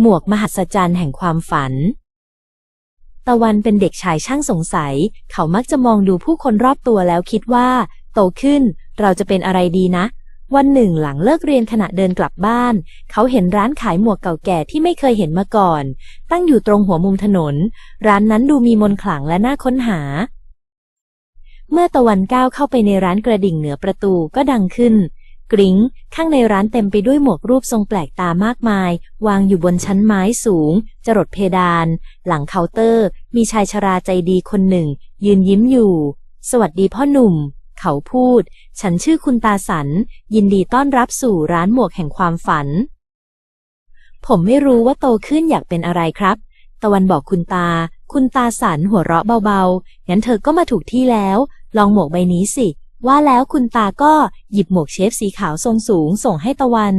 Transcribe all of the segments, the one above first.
หมวกมหัศจรรย์แห่งความฝัน ตะวันเป็นเด็กชายช่างสงสัย เขามักจะมองดูผู้คนรอบตัวแล้วคิดว่า โตขึ้นเราจะเป็นอะไรดีนะ วันหนึ่งหลังเลิกเรียนขณะเดินกลับบ้าน เขาเห็นร้านขายหมวกเก่าแก่ที่ไม่เคยเห็นมาก่อน ตั้งอยู่ตรงหัวมุมถนน ร้านนั้นดูมีมนขลังและน่าค้นหา เมื่อตะวันก้าวเข้าไปในร้านกระดิ่งเหนือประตูก็ดังขึ้น กริ้ง ข้างในร้านเต็มไปด้วยหมวกรูปทรงแปลกตามากมาย วางอยู่บนชั้นไม้สูง จรดเพดาน หลังเคาน์เตอร์ มีชายชราใจดีคนหนึ่ง ยืนยิ้มอยู่ สวัสดีพ่อหนุ่ม เขาพูด ฉันชื่อคุณตาสัน ยินดีต้อนรับสู่ร้านหมวกแห่งความฝัน ผมไม่รู้ว่าโตขึ้นอยากเป็นอะไรครับ ตะวันบอกคุณตา คุณตาสันหัวเราะเบาๆงั้นเธอก็มาถูกที่แล้ว ลองหมวกใบนี้สิ ว่าแล้วคุณตาก็หยิบหมวกเชฟสีขาวทรงสูงส่งให้ตะวัน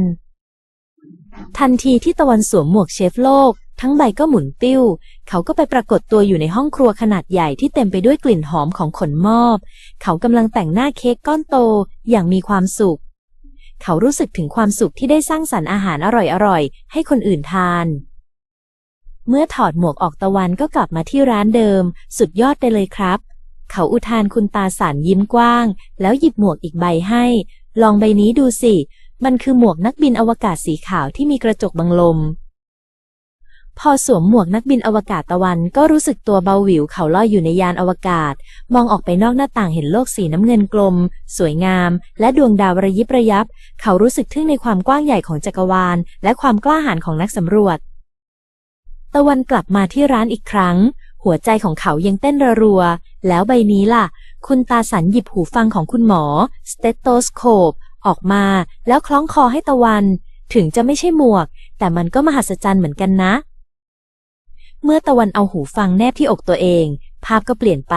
ทันทีที่ตะวันสวมหมวกเชฟโลก ทั้งใบก็หมุนติ้ว เขาก็ไปปรากฏตัวอยู่ในห้องครัวขนาดใหญ่ที่เต็มไปด้วยกลิ่นหอมของขนมอบ เขากำลังแต่งหน้าเค้กก้อนโตอย่างมีความสุข เขารู้สึกถึงความสุขที่ได้สร้างสรรค์อาหารอร่อยๆ ให้คนอื่นทานเมื่อถอดหมวกออกตะวันก็กลับมาที่ร้านเดิม สุดยอดไปเลยครับ เขาอุทานคุณตาสานยิ้มกว้าง แล้วหยิบหมวกอีกใบให้ ลองใบนี้ดูสิ มันคือหมวกนักบินอวกาศสีขาวที่มีกระจกบังลม พอสวมหมวกนักบินอวกาศตะวันก็รู้สึกตัวเบาหวิวเขาลอยอยู่ในยานอวกาศ มองออกไปนอกหน้าต่างเห็นโลกสีน้ำเงินกลม สวยงาม และดวงดาวระยิบระยับ เขารู้สึกทึ่งในความกว้างใหญ่ของจักรวาล และความกล้าหาญของนักสำรวจ ตะวันกลับมาที่ร้านอีกครั้ง หัวใจของเขายังเต้นระรัว แล้วใบนี้ล่ะ คุณตาสันหยิบหูฟังของคุณหมอ สเตโตสโคป ออกมา แล้วคล้องคอให้ตะวัน ถึงจะไม่ใช่หมวก แต่มันก็มหัศจรรย์เหมือนกันนะ เมื่อตะวันเอาหูฟังแนบที่อกตัวเอง ภาพก็เปลี่ยนไป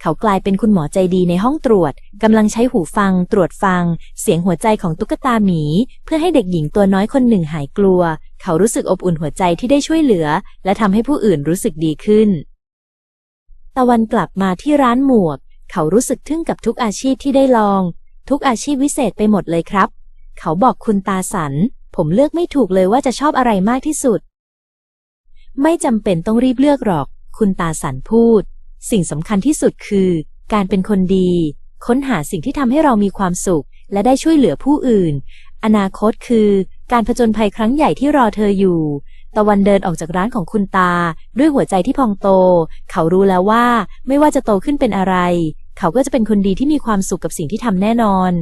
เขากลายเป็นคุณหมอใจดีในห้องตรวจกำลังใช้หูฟัง ตรวจฟัง เสียงหัวใจของตุ๊กตาหมี เพื่อให้เด็กหญิงตัวน้อยคนหนึ่งหายกลัว เขารู้สึกอบอุ่นหัวใจที่ได้ช่วยเหลือ และทำให้ผู้อื่นรู้สึกดีขึ้น ตะวันกลับมาที่ร้านหมวก เขารู้สึกทึ่งกับทุกอาชีพที่ได้ลอง ทุกอาชีพวิเศษไปหมดเลยครับ เขาบอกคุณตาสัน ผมเลือกไม่ถูกเลยว่าจะชอบอะไรมากที่สุด ไม่จำเป็นต้องรีบเลือกหรอก คุณตาสันพูด สิ่งสำคัญที่สุดคือ การเป็นคนดี ค้นหาสิ่งที่ทำให้เรามีความสุข และได้ช่วยเหลือผู้อื่น อนาคตคือ การผจญภัยครั้งใหญ่ที่รอเธออยู่ ตะวันเดินออกจากร้านของคุณตา ด้วยหัวใจที่พองโต เขารู้แล้วว่า ไม่ว่าจะโตขึ้นเป็นอะไร เขาก็จะเป็นคนดีที่มีความสุขกับสิ่งที่ทำแน่นอน